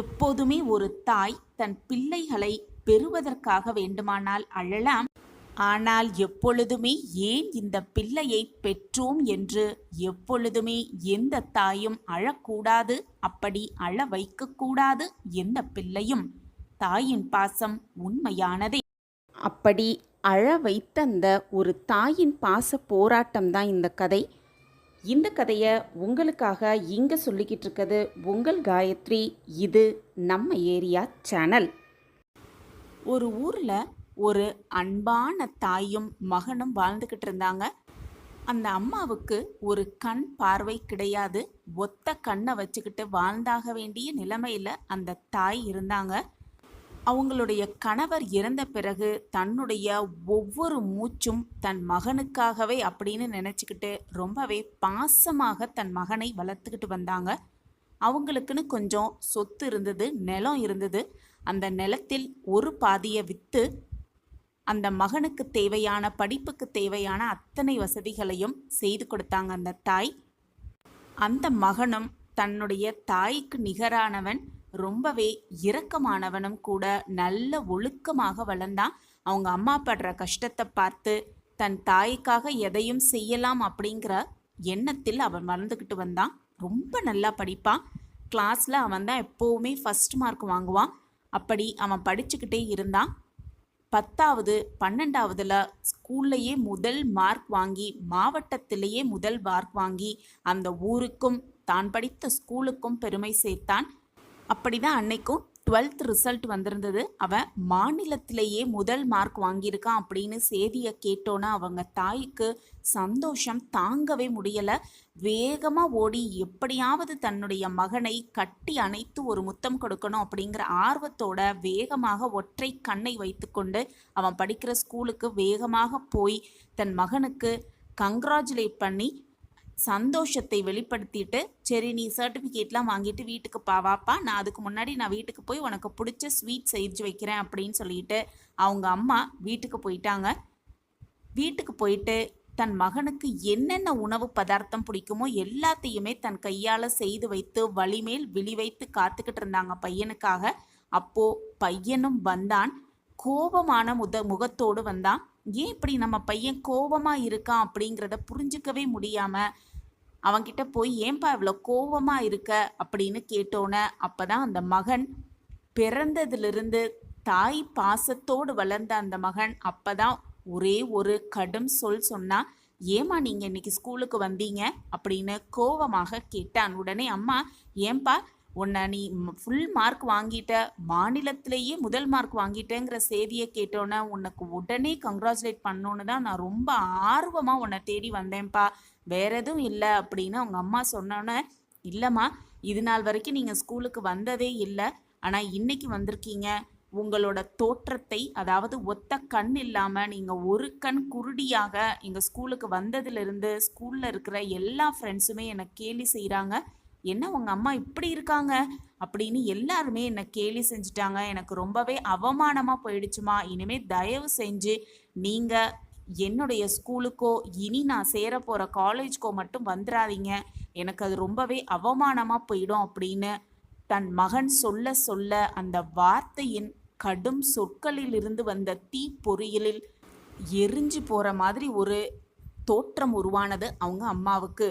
எப்போதுமே ஒரு தாய் தன் பிள்ளைகளை பெறுவதற்காக வேண்டுமானால் அழலாம். ஆனால் எப்பொழுதுமே ஏன் இந்த பிள்ளையை பெற்றோம் என்று எப்பொழுதுமே எந்த தாயும் அழக்கூடாது. அப்படி அழ வைக்கக்கூடாது எந்த பிள்ளையும். தாயின் பாசம் உண்மையானதே. அப்படி அழ வைத்த அந்த ஒரு தாயின் பாச போராட்டம் தான் இந்த கதை. இந்த கதையை உங்களுக்காக இங்கே சொல்லிக்கிட்டு இருக்கிறது உங்கள் காயத்ரி. இது நம்ம ஏரியா சேனல். ஒரு ஊரில் ஒரு அன்பான தாயும் மகனும் வாழ்ந்துக்கிட்டு இருந்தாங்க. அந்த அம்மாவுக்கு ஒரு கண் பார்வை கிடையாது. ஒத்த கண்ணை வச்சுக்கிட்டு வாழ்ந்தாக வேண்டிய நிலைமையில் அந்த தாய் இருந்தாங்க. அவங்களுடைய கணவர் இறந்த பிறகு தன்னுடைய ஒவ்வொரு மூச்சும் தன் மகனுக்காகவே அப்படின்னு நினச்சிக்கிட்டு ரொம்பவே பாசமாக தன் மகனை வளர்த்துக்கிட்டு வந்தாங்க. அவங்களுக்குன்னு கொஞ்சம் சொத்து இருந்தது நிலம் இருந்தது. அந்த நிலத்தில் ஒரு பாதியை விற்று அந்த மகனுக்கு தேவையான படிப்புக்கு தேவையான அத்தனை வசதிகளையும் செய்து கொடுத்தாங்க அந்த தாய். அந்த மகனும் தன்னுடைய தாய்க்கு நிகரானவன். ரொம்பவே இரக்கமானவனும் கூட நல்ல ஒழுக்கமாக வளர்ந்தான். அவங்க அம்மா படுற கஷ்டத்தை பார்த்து தன் தாய்க்காக எதையும் செய்யலாம் அப்படிங்கிற எண்ணத்தில் அவன் வளர்ந்துக்கிட்டு வந்தான். ரொம்ப நல்லா படிப்பான். கிளாஸில் அவன் தான் எப்போவுமே ஃபஸ்ட் மார்க் வாங்குவான். அப்படி அவன் படிச்சுக்கிட்டே இருந்தான். பத்தாவது பன்னெண்டாவதுல ஸ்கூல்லையே முதல் மார்க் வாங்கி மாவட்டத்திலேயே முதல் மார்க் வாங்கி அந்த ஊருக்கும் தான் படித்த ஸ்கூலுக்கும் பெருமை சேர்த்தான். அப்படிதான் அன்னைக்கும் டுவெல்த் ரிசல்ட் வந்திருந்தது. அவன் மாநிலத்திலேயே முதல் மார்க் வாங்கியிருக்கான் அப்படின்னு செய்தியை கேட்டோன்னா அவங்க தாய்க்கு சந்தோஷம் தாங்கவே முடியலை. வேகமாக ஓடி எப்படியாவது தன்னுடைய மகனை கட்டி அணைத்து ஒரு முத்தம் கொடுக்கணும் அப்படிங்கிற ஆர்வத்தோட வேகமாக ஒற்றை கண்ணை வைத்துக்கொண்டு அவன் படிக்கிற ஸ்கூலுக்கு வேகமாக போய் தன் மகனுக்கு கங்க்ராச்சுலேட் பண்ணி சந்தோஷத்தை வெளிப்படுத்திட்டு சரி நீ சர்டிஃபிகேட்லாம் வாங்கிட்டு வீட்டுக்கு பாவாப்பா நான் அதுக்கு முன்னாடி நான் வீட்டுக்கு போய் உனக்கு பிடிச்ச ஸ்வீட் செஞ்சு வைக்கிறேன் அப்படின்னு சொல்லிட்டு அவங்க அம்மா வீட்டுக்கு போயிட்டாங்க. வீட்டுக்கு போயிட்டு தன் மகனுக்கு என்னென்ன உணவு பதார்த்தம் பிடிக்குமோ எல்லாத்தையுமே தன் கையால் செய்து வைத்து வழிமேல் விழி வைத்து காத்துக்கிட்டு இருந்தாங்க பையனுக்காக. அப்போ பையனும் வந்தான். கோபமான முத முகத்தோடு வந்தான். ஏன் இப்படி நம்ம பையன் கோபமாக இருக்கான்? அப்படிங்கிறத புரிஞ்சுக்கவே முடியாமல் அவன்கிட்ட போய் ஏன்பா இவ்வளோ கோபமாக இருக்க? அப்படின்னு கேட்டோன்னே அப்போ தான் அந்த மகன் பிறந்ததிலிருந்து தாய் பாசத்தோடு வளர்ந்த அந்த மகன் அப்போ தான் ஒரே ஒரு கடும் சொல் சொன்னால் ஏம்மா நீங்கள் இன்னைக்கு ஸ்கூலுக்கு வந்தீங்க? அப்படின்னு கோவமாக கேட்டான். உடனே அம்மா ஏன்பா உன்னை நீ ஃபுல் மார்க் வாங்கிட்ட மாநிலத்திலேயே முதல் மார்க் வாங்கிட்டேங்கிற செய்தியை கேட்டோன்னே உனக்கு உடனே கங்க்ராச்சுலேட் பண்ணோன்னு தான் நான் ரொம்ப ஆர்வமாக உன்னை தேடி வந்தேன்ப்பா வேற எதுவும் இல்லை அப்படின்னு அவங்க அம்மா சொன்னோன்னே இல்லைம்மா இது நாள் வரைக்கும் நீங்கள் ஸ்கூலுக்கு வந்ததே இல்லை. ஆனால் இன்னைக்கு வந்திருக்கீங்க. உங்களோட தோற்றத்தை அதாவது ஒத்த கண் இல்லாமல் நீங்கள் ஒரு கண் குருடியாக எங்கள் ஸ்கூலுக்கு வந்ததுலேருந்து ஸ்கூலில் இருக்கிற எல்லா ஃப்ரெண்ட்ஸுமே என்னை கேலி செய்கிறாங்க என்ன உங்கள் அம்மா இப்படி இருக்காங்க? அப்படின்னு எல்லாருமே என்னை கேலி செஞ்சுட்டாங்க. எனக்கு ரொம்பவே அவமானமாக போயிடுச்சுமா. இனிமேல் தயவு செஞ்சு நீங்கள் என்னுடைய ஸ்கூலுக்கோ இனி நான் சேர போகிற காலேஜ்க்கோ மட்டும் வந்துடாதீங்க எனக்கு அது ரொம்பவே அவமானமாக போயிடும் அப்படின்னு தன் மகன் சொல்ல சொல்ல அந்த வார்த்தையின் கடும் சொற்களில் இருந்து வந்த தீ பொறியலில் எரிஞ்சு போகிற மாதிரி ஒரு தோற்றம் உருவானது அவங்க அம்மாவுக்கு.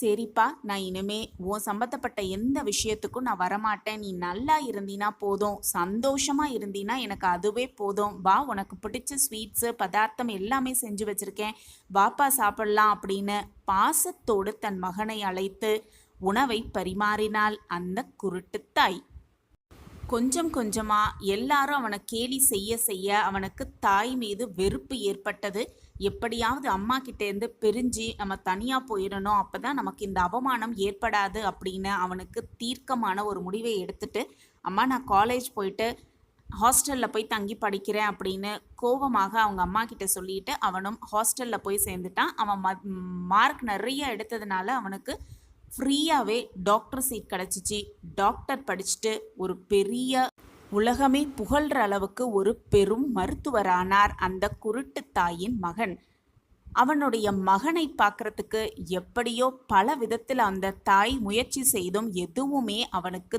சரிப்பா நான் இனிமே உன் சம்பந்தப்பட்ட எந்த விஷயத்துக்கும் நான் வரமாட்டேன். நீ நல்லா இருந்தினா போதும். சந்தோஷமா இருந்தினா எனக்கு அதுவே போதும். வா உனக்கு பிடிச்ச ஸ்வீட்ஸு பதார்த்தம் எல்லாமே செஞ்சு வச்சிருக்கேன். வாப்பா சாப்பிடலாம் அப்படின்னு பாசத்தோடு தன் மகனை அழைத்து உணவை பரிமாறினாள் அந்த குருட்டுத்தாய் கொஞ்சம் கொஞ்சமாக எல்லாரும் அவனை கேலி செய்ய செய்ய அவனுக்கு தாய் மீது வெறுப்பு ஏற்பட்டது. எப்படியாவது அம்மா கிட்டேருந்து பிரிஞ்சு நம்ம தனியாக போயிடணும் அப்போ தான் நமக்கு இந்த அவமானம் ஏற்படாது அப்படின்னு அவனுக்கு தீர்க்கமான ஒரு முடிவை எடுத்துட்டு அம்மா நான் காலேஜ் போயிட்டு ஹாஸ்டலில் போய் தங்கி படிக்கிறேன் அப்படின்னு கோபமாக அவங்க அம்மா கிட்ட சொல்லிட்டு அவனும் ஹாஸ்டலில் போய் சேர்ந்துட்டான். அவன் மார்க் நிறைய எடுத்ததுனால அவனுக்கு ஃப்ரீயாகவே டாக்டர் சீட் கிடச்சிச்சு. டாக்டர் படிச்சுட்டு ஒரு பெரிய உலகமே புகழ்ற அளவுக்கு ஒரு பெரும் மருத்துவரானார் அந்த குருட்டு தாயின் மகன். அவனுடைய மகனை பார்க்கறதுக்கு எப்படியோ பல விதத்தில் அந்த தாய் முயற்சி செய்தும் எதுவுமே அவனுக்கு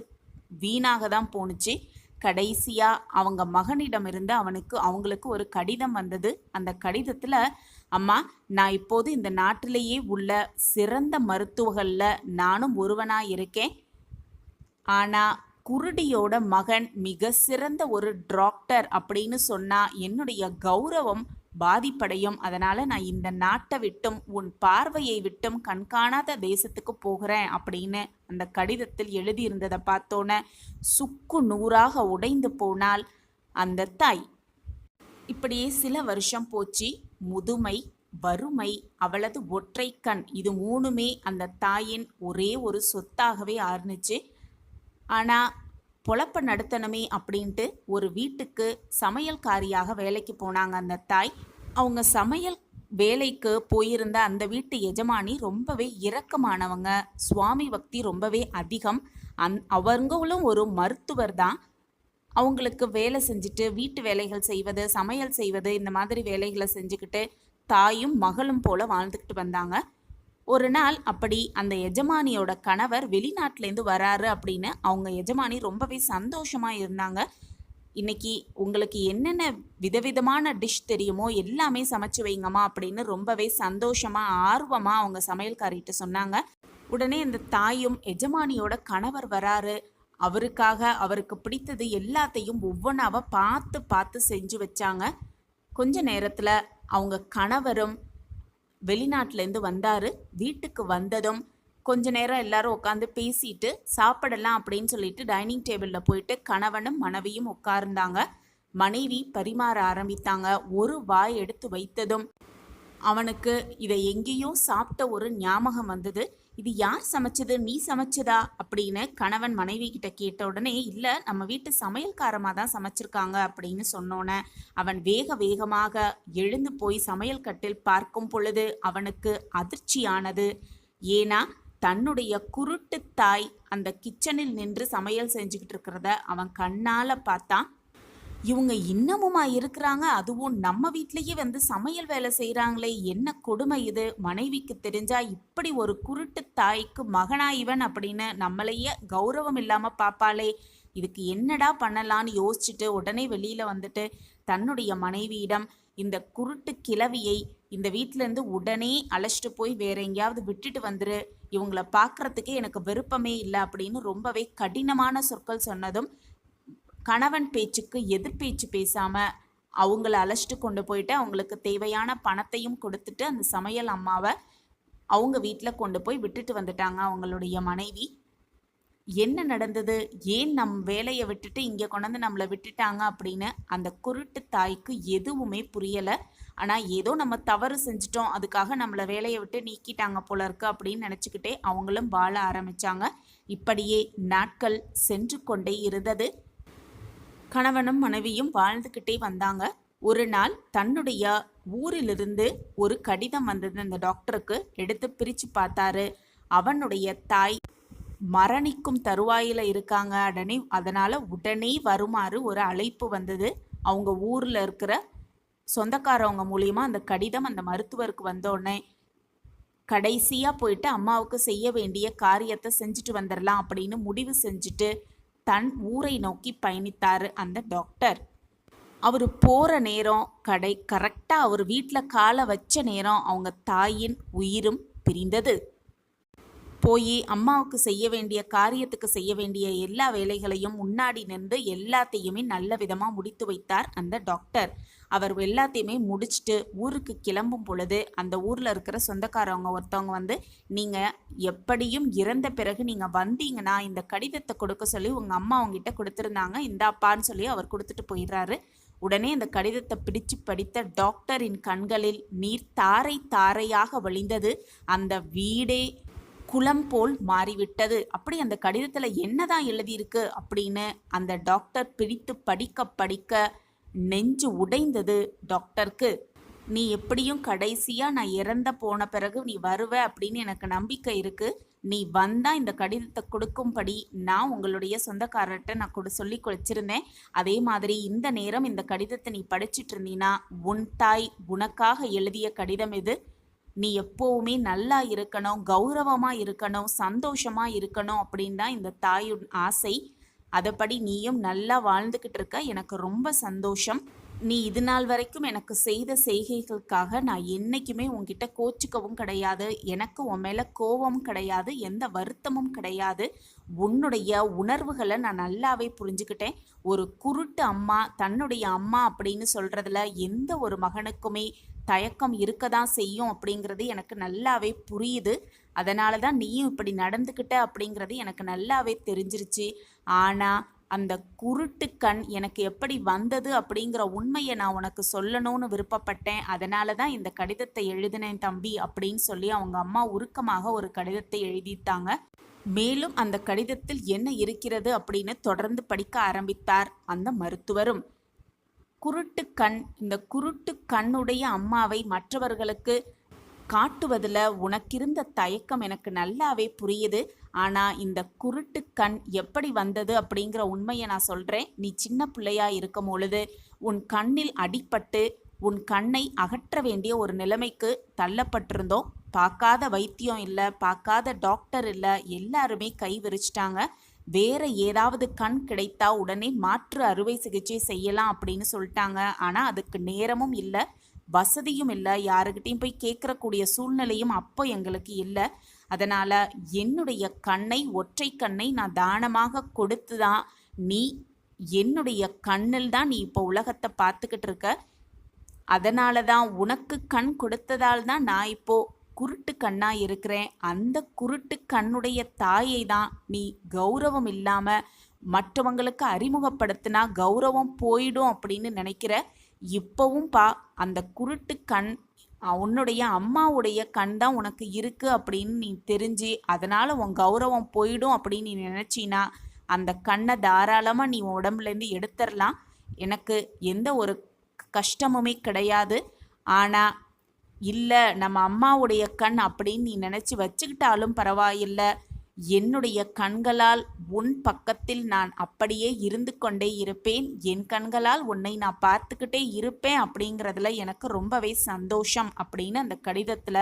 வீணாக தான் போணுச்சு. கடைசியாக அவங்க மகனிடமிருந்து அவனுக்கு அவங்களுக்கு ஒரு கடிதம் வந்தது. அந்த கடிதத்தில் அம்மா நான் இப்போது இந்த நாட்டிலேயே உள்ள சிறந்த மருத்துவர்களில் நானும் ஒருவனாக இருக்கேன் ஆனால் குருடியோட மகன் மிக சிறந்த ஒரு டாக்டர் அப்படின்னு சொன்னா என்னுடைய கௌரவம் பாதிப்படையும். அதனால நான் இந்த நாட்டை விட்டும் உன் பார்வையை விட்டும் கண்காணாத தேசத்துக்கு போகிறேன் அப்படின்னு அந்த கடிதத்தில் எழுதியிருந்ததை பார்த்தோன்னே சுக்கு நூறாக உடைந்து போனால் அந்த தாய் இப்படியே சில வருஷம் போச்சு முதுமை வறுமை அவளது ஒற்றை கண். இது மூணுமே அந்த தாயின் ஒரே ஒரு சொத்தாகவே ஆர்னுச்சு ஆனால் பொழப்ப நடத்தணுமே அப்படின்ட்டு ஒரு வீட்டுக்கு சமையல்காரியாக வேலைக்கு போனாங்க அந்த தாய். அவங்க சமையல் வேலைக்கு போயிருந்த அந்த வீட்டு எஜமானி ரொம்பவே இரக்கமானவங்க. சுவாமி பக்தி ரொம்பவே அதிகம். அந் அவங்களும் ஒரு மருத்துவர் தான். அவங்களுக்கு வேலை செஞ்சுட்டு வீட்டு வேலைகள் செய்வது சமையல் செய்வது இந்த மாதிரி வேலைகளை செஞ்சுக்கிட்டு தாயும் மகளும் போல வாழ்ந்துக்கிட்டு வந்தாங்க. ஒரு நாள் அப்படி அந்த எஜமானியோட கணவர் வெளிநாட்டிலேருந்து வராரு அப்படின்னு அவங்க எஜமானி ரொம்பவே சந்தோஷமாக இருந்தாங்க. இன்னைக்கு உங்களுக்கு என்னென்ன விதவிதமான டிஷ் தெரியுமோ எல்லாமே சமைச்சு வைங்கம்மா அப்படின்னு ரொம்பவே சந்தோஷமாக ஆர்வமாக அவங்க சமையல்காரிட்ட சொன்னாங்க. உடனே இந்த தாயும் எஜமானியோட கணவர் வராரு. அவருக்காக அவருக்கு பிடித்தது எல்லாத்தையும் ஒவ்வொன்றாவ பார்த்து பார்த்து செஞ்சு வச்சாங்க. கொஞ்ச நேரத்தில் அவங்க கணவரும் வெளிநாட்டிலேருந்து வந்தார். வீட்டுக்கு வந்ததும் கொஞ்ச நேரம் எல்லாரும் உட்காந்து பேசிட்டு சாப்பிடலாம் அப்படின்னு சொல்லிட்டு டைனிங் டேபிளில் போயிட்டு கணவனும் மனைவியும் உட்கார்ந்தாங்க. மனைவி பரிமாற ஆரம்பித்தாங்க. ஒரு வாய் எடுத்து வைத்ததும் அவனுக்கு இதை எங்கேயும் சாப்பிட்ட ஒரு ஞாபகம் வந்தது. இது யார் சமைச்சது? நீ சமைச்சதா? அப்படின்னு கணவன் மனைவி கிட்ட கேட்ட உடனே இல்லை நம்ம வீட்டு சமையல்காரமாக தான் சமைச்சிருக்காங்க அப்படின்னு சொன்னோன்னே அவன் வேக வேகமாக எழுந்து போய் சமையல் கட்டில் பார்க்கும் பொழுது அவனுக்கு அதிர்ச்சியானது. ஏன்னா தன்னுடைய குருட்டு தாய் அந்த கிச்சனில் நின்று சமையல் செஞ்சுக்கிட்டு இருக்கிறத அவன் கண்ணால் பார்த்தான் இவங்க இன்னமுமா இருக்கிறாங்க? அதுவும் நம்ம வீட்லயே வந்து சமையல் வேலை செய்கிறாங்களே என்ன கொடுமை இது? மனைவிக்கு தெரிஞ்சா இப்படி ஒரு குருட்டு தாய்க்கு மகனா இவன் அப்படின்னு நம்மளையே கௌரவம் இல்லாம பாப்பாளே. இதுக்கு என்னடா பண்ணலான்னு யோசிச்சுட்டு உடனே வெளியில வந்துட்டு தன்னுடைய மனைவியிடம் இந்த குருட்டு கிழவியை இந்த வீட்டிலேருந்து உடனே அழைச்சிட்டு போய் வேற எங்கேயாவது விட்டுட்டு வந்துரு. இவங்கள பார்க்குறதுக்கே எனக்கு விருப்பமே இல்லை அப்படின்னு ரொம்பவே கடினமான சொற்கள் சொன்னதும் கணவன் பேச்சுக்கு எதிர்பேச்சு பேசாம அவங்கள அழைச்சிட்டு கொண்டு போயிட்டு அவங்களுக்கு தேவையான பணத்தையும் கொடுத்துட்டு அந்த சமையல் அம்மாவை அவங்க வீட்டில் கொண்டு போய் விட்டுட்டு வந்துட்டாங்க அவங்களுடைய மனைவி. என்ன நடந்தது? ஏன் நம் வேலையை விட்டுட்டு இங்கே கொண்டாந்து நம்மளை விட்டுட்டாங்க அப்படின்னு அந்த குருட்டு தாய்க்கு எதுவுமே புரியலை. ஆனால் ஏதோ நம்ம தவறு செஞ்சிட்டோம் அதுக்காக நம்மளை வேலையை விட்டு நீக்கிட்டாங்க போல இருக்கு அப்படின்னு நினச்சிக்கிட்டே அவங்களும் வாழ ஆரம்பித்தாங்க இப்படியே நாட்கள் சென்று கொண்டே இருந்தது. கணவனும் மனைவியும் வாழ்ந்துக்கிட்டே வந்தாங்க. ஒரு நாள் தன்னுடைய ஊரிலிருந்து ஒரு கடிதம் வந்தது. அந்த டாக்டருக்கு எடுத்து பிரித்து பார்த்தாரு. அவனுடைய தாய் மரணிக்கும் தருவாயில் இருக்காங்க. உடனே அதனால் உடனே வருமாறு ஒரு அழைப்பு வந்தது. அவங்க ஊரில் இருக்கிற சொந்தக்காரவங்க மூலியமா அந்த கடிதம் அந்த மருத்துவருக்கு வந்தோடனே கடைசியாக போயிட்டு அம்மாவுக்கு செய்ய வேண்டிய காரியத்தை செஞ்சுட்டு வந்துடலாம் அப்படின்னு முடிவு செஞ்சுட்டு தன் ஊரை நோக்கி பயணித்தார் அந்த டாக்டர் அவர் போகிற நேரம் கடை கரெக்டாக அவர் வீட்டில் காலை வச்ச நேரம் அவங்க தாயின் உயிரும் பிரிந்தது. போய் அம்மாவுக்கு செய்ய வேண்டிய காரியத்துக்கு செய்ய வேண்டிய எல்லா வேலைகளையும் முன்னாடி நின்று எல்லாத்தையுமே நல்ல விதமாக முடித்து வைத்தார் அந்த டாக்டர் அவர் எல்லாத்தையுமே முடிச்சுட்டு ஊருக்கு கிளம்பும் பொழுது அந்த ஊரில் இருக்கிற சொந்தக்காரவங்க ஒருத்தவங்க வந்து நீங்கள் எப்படியும் இறந்த பிறகு நீங்கள் வந்தீங்கன்னா இந்த கடிதத்தை கொடுக்க சொல்லி உங்கள் அம்மா அவங்ககிட்ட கொடுத்துருந்தாங்க இந்தாப்பான்னு சொல்லி அவர் கொடுத்துட்டு போயிடுறாரு. உடனே அந்த கடிதத்தை பிடிச்சு படித்த டாக்டரின் கண்களில் நீர் தாரை தாரையாக வழிந்தது. அந்த வீடே குளம் போல் மாறிவிட்டது. அப்படி அந்த கடிதத்தில் என்னதான் எழுதியிருக்கு? அப்படின்னு அந்த டாக்டர் பிரித்து படிக்க படிக்க நெஞ்சு உடைந்தது டாக்டருக்கு. நீ எப்படியும் கடைசியா நான் இறந்த போன பிறகு நீ வருவ அப்படின்னு எனக்கு நம்பிக்கை இருக்கு. நீ வந்தா இந்த கடிதத்தை கொடுக்கும்படி நான் உங்களுடைய சொந்தக்காரர்கிட்ட நான் கொடு சொல்லி வச்சிருந்தேன் அதே மாதிரி இந்த நேரம் இந்த கடிதத்தை நீ படிச்சிட்டு இருந்தீன்னா உன் தாய் உனக்காக எழுதிய கடிதம் இது நீ எப்போவுமே நல்லா இருக்கணும் கௌரவமாக இருக்கணும் சந்தோஷமாக இருக்கணும் அப்படின்னு தான் இந்த தாயுன் ஆசை. அதுபடி நீயும் நல்லா வாழ்ந்துக்கிட்டு இருக்க. எனக்கு ரொம்ப சந்தோஷம். நீ இது நாள் வரைக்கும் எனக்கு செய்த செய்கைகளுக்காக நான் என்னைக்குமே உன்கிட்ட கோச்சிக்கவும் கிடையாது. எனக்கு உன் மேலே கோபமும் கிடையாது. எந்த வருத்தமும் கிடையாது. உன்னுடைய உணர்வுகளை நான் நல்லாவே புரிஞ்சுக்கிட்டேன். ஒரு குருட்டு அம்மா தன்னுடைய அம்மா அப்படின்னு சொல்கிறதுல எந்த ஒரு மகனுக்குமே தயக்கம் இருக்க தான் செய்யும் அப்படிங்கிறது எனக்கு நல்லாவே புரியுது. அதனால தான் நீயும் இப்படி நடந்துக்கிட்ட அப்படிங்கிறது எனக்கு நல்லாவே தெரிஞ்சிருச்சு. ஆனால் அந்த குருட்டு கண் எனக்கு எப்படி வந்தது அப்படிங்கிற உண்மையை நான் உனக்கு சொல்லணும்னு விருப்பப்பட்டேன். அதனால தான் இந்த கடிதத்தை எழுதினேன் தம்பி அப்படின்னு சொல்லி அவங்க அம்மா உருக்கமாக ஒரு கடிதத்தை எழுதிட்டாங்க மேலும் அந்த கடிதத்தில் என்ன இருக்கிறது அப்படின்னு தொடர்ந்து படிக்க ஆரம்பித்தார் அந்த மருத்துவரும். குருட்டு கண் இந்த குருட்டு கண்ணுடைய அம்மாவை மற்றவர்களுக்கு காட்டுவதில் உனக்கிருந்த தயக்கம் எனக்கு நல்லாவே புரியுது. ஆனால் இந்த குருட்டு கண் எப்படி வந்தது அப்படிங்கிற உண்மையை நான் சொல்கிறேன் நீ சின்ன பிள்ளையா இருக்கும் பொழுது உன் கண்ணில் அடிப்பட்டு உன் கண்ணை அகற்ற வேண்டிய ஒரு நிலைமைக்கு தள்ளப்பட்டிருந்தோம். பார்க்காத வைத்தியம் இல்லை பார்க்காத டாக்டர் இல்லை எல்லாருமே கை விரிச்சிட்டாங்க. வேற ஏதாவது கண் கிடைத்தா உடனே மாற்று அறுவை சிகிச்சை செய்யலாம் அப்படின்னு சொல்லிட்டாங்க. ஆனால் அதுக்கு நேரமும் இல்லை. வசதியும் இல்லை யாருக்கிட்டையும் போய் கேட்கறக்கூடிய சூழ்நிலையும் அப்போ எங்களுக்கு இல்லை. அதனால் என்னுடைய கண்ணை ஒற்றை கண்ணை நான் தானமாக கொடுத்து தான் நீ என்னுடைய கண்ணில் தான் நீ இப்போ உலகத்தை பார்த்துக்கிட்டு இருக்க. அதனால தான் உனக்கு கண் கொடுத்ததால் தான் நான் இப்போது குருட்டு கண்ணாக இருக்கிறேன். அந்த குருட்டு கண்ணுடைய தாயை தான் நீ கௌரவம் இல்லாமல் மற்றவங்களுக்கு அறிமுகப்படுத்தினா கௌரவம் போயிடும் அப்படின்னு நினைக்கிற இப்போவும் பா அந்த குருட்டு கண் உன்னுடைய அம்மாவுடைய கண் தான் உனக்கு இருக்குது அப்படின்னு நீ தெரிஞ்சு அதனால் உன் கௌரவம் போயிடும் அப்படின்னு நீ நினச்சினா அந்த கண்ணை தாராளமாக நீ உடம்புலேருந்து எடுத்துடலாம் எனக்கு எந்த ஒரு கஷ்டமுமே கிடையாது. ஆனால் இல்லை நம்ம அம்மாவுடைய கண் அப்படின்னு நீ நினச்சி வச்சுக்கிட்டாலும் பரவாயில்லை. என்னுடைய கண்களால் உன் பக்கத்தில் நான் அப்படியே இருந்து கொண்டே இருப்பேன். என் கண்களால் உன்னை நான் பார்த்துக்கிட்டே இருப்பேன் அப்படிங்கிறதுல எனக்கு ரொம்பவே சந்தோஷம் அப்படின்னு அந்த கடிதத்தில்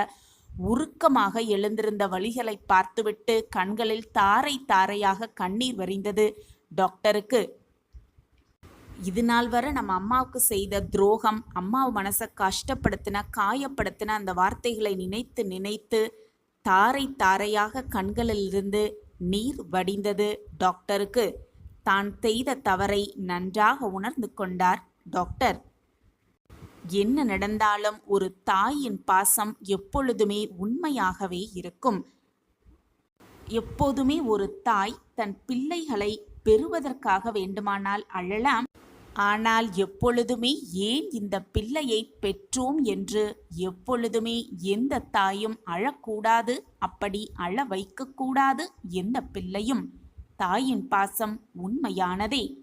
உருக்கமாக எழுந்திருந்த வழிகளை பார்த்துவிட்டு கண்களில் தாரை தாரையாக கண்ணீர் வரிந்தது டாக்டருக்கு. இது நாள் வரை நம்ம அம்மாவுக்கு செய்த துரோகம் அம்மா மனசை கஷ்டப்படுத்தின காயப்படுத்தின அந்த வார்த்தைகளை நினைத்து நினைத்து தாரை தாரையாக கண்களிலிருந்து நீர் வடிந்தது டாக்டருக்கு. தான் செய்த தவறை நன்றாக உணர்ந்து கொண்டார் டாக்டர். என்ன நடந்தாலும் ஒரு தாயின் பாசம் எப்பொழுதுமே உண்மையாகவே இருக்கும். எப்போதுமே ஒரு தாய் தன் பிள்ளைகளை பெறுவதற்காக வேண்டுமானால் அழலாம். ஆனால் எப்பொழுதுமே ஏன் இந்த பிள்ளையை பெற்றோம் என்று எப்பொழுதுமே எந்த தாயும் அழக்கூடாது அப்படி அழ வைக்கக்கூடாது எந்த பிள்ளையும் தாயின் பாசம் உண்மையானதே.